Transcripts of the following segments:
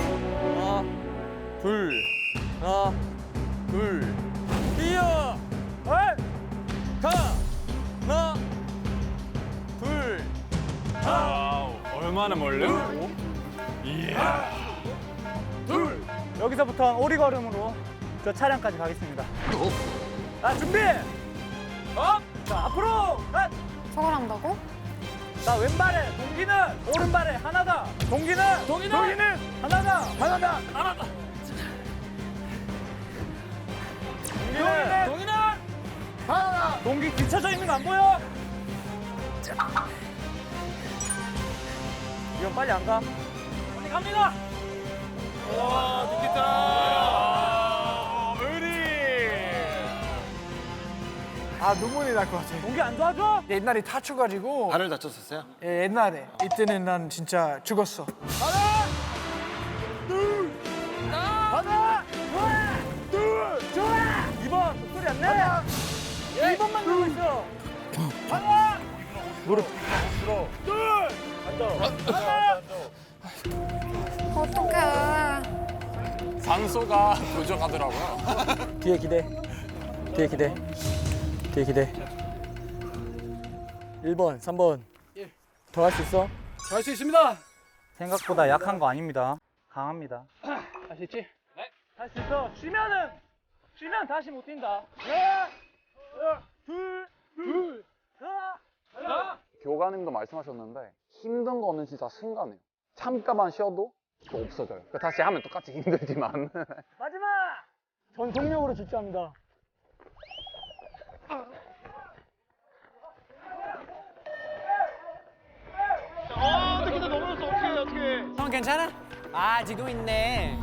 하나, 둘, 하나, 둘, 뛰어, 헐, 가, 하나, 둘, 와우, 얼마나 멀려? 둘. 여기서부터 오리걸음으로 저 차량까지 가겠습니다. 자 준비. 어? 자 앞으로. 한. 저걸 한다고? 자 왼발에 동기는 오른발에 하나다. 동기는 동기는, 동기는 하나다. 하나다. 하나다. 동기는 동기는 하나다. 동기 뒤쳐져 있는 거 안 보여? 이건 빨리 안 가. 빨리 갑니다. 와, 니키타! 아 눈물이 날 것 같아. 동기 안 도와줘? 옛날에 다쳐가지고 발을 다쳤었어요? 예, 옛날에 이때는 난 진짜 죽었어. 하나, 둘, 하나, 둘, 좋아. 2번 목소리 안 내. 1번만 누르고 있어. 하나, 무릎 들어. 둘, 앉아. 하나, 어떡해. 산소가 부족하더라고요. 뒤에 기대. 뒤에 기대. 뒤에 기대. 1번, 3번. 더할 수 있어? 할 수 있습니다. 생각보다 약한 거 아닙니다. 강합니다. 할 수 있지? 네. 할 수 있어. 쉬면은 쉬면 다시 못 뛴다. 하나, 둘, 둘, 하나, 하나. 교관님도 말씀하셨는데 힘든 거는 진짜 순간이에요. 잠깐만 쉬어도 또 없어져요. 그러니까 다시 하면 똑같이 힘들지만 마지막 전속력으로 질주합니다. 괜찮아? 아 지도 있네.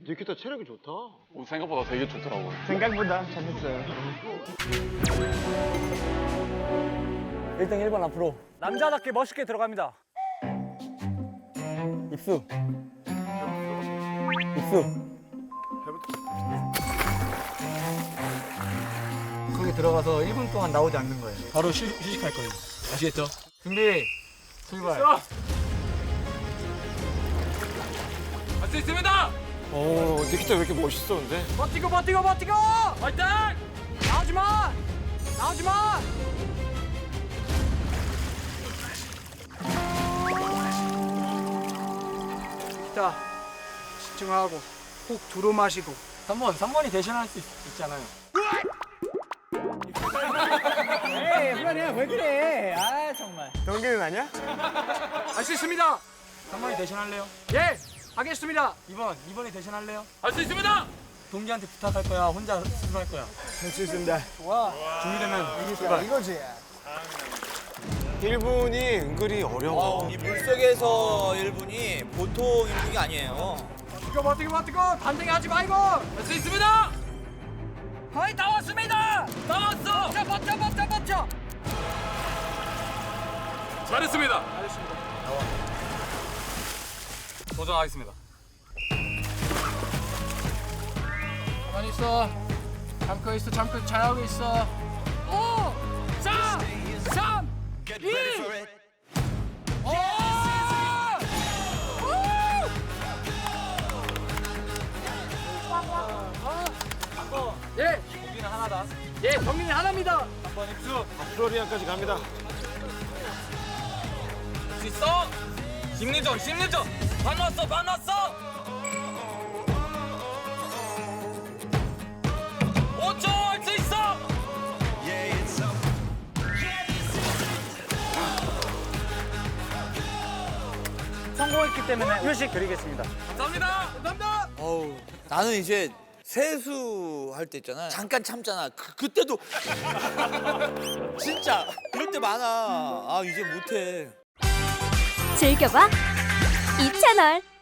니키타 체력이 좋다. 오, 생각보다 되게 좋더라고요. 생각보다 잘했어요. 1등 1번 앞으로. 남자답게 멋있게 들어갑니다. 입수. 입수. 들어가서 1분 동안 나오지 않는 거예요. 바로 휴, 휴식할 거예요. 아시겠죠? 준비. 출발. 할수 있습니다! 오, 니키타 왜 이렇게 멋있어, 근데? 버티고 버티고 버티고. 화이팅! 나오지 마. 나오지 마. 자, 집중하고 훅 들어 마시고. 3번, 3번이 대신할 수 있, 있잖아요. 후반이야 왜 그래? 아 정말. 동기는 아니야? 할 수 있습니다. 3번이 대신할래요? 예, 하겠습니다. 2번, 2번이 대신할래요? 할 수 있습니다! 동기한테 부탁할 거야, 혼자 수술할 거야. 할 수 있습니다. 좋아. 준비되면 출발. 이거지. 1분이 은근히 어려워. 이 물속에서 1분이 보통 1분이 아니에요. 버티고 버티고 버티고 단정하지 말고. 할 수 있습니다! 거의 다 왔습니다. 다 잘했습니다. 도전하겠습니다. 가만히 있어. 잠깐 있어, 잠깐 잘하고 있어. 5, 4, 3, 2. 오! 예. 동기는 하나다. 예, 동기는 하나입니다. 한번 입수. 플로리안까지 갑니다. 심리전, 심리전! 반 왔어, 반 왔어! 5초 할 수 있어! 성공했기 때문에 휴식 드리겠습니다. 감사합니다! 감사합니다. 어우, 나는 이제 세수할 때 있잖아. 잠깐 참잖아. 그, 그때도 진짜 이럴 때 많아. 아, 이제 못해. 즐겨봐 이 채널.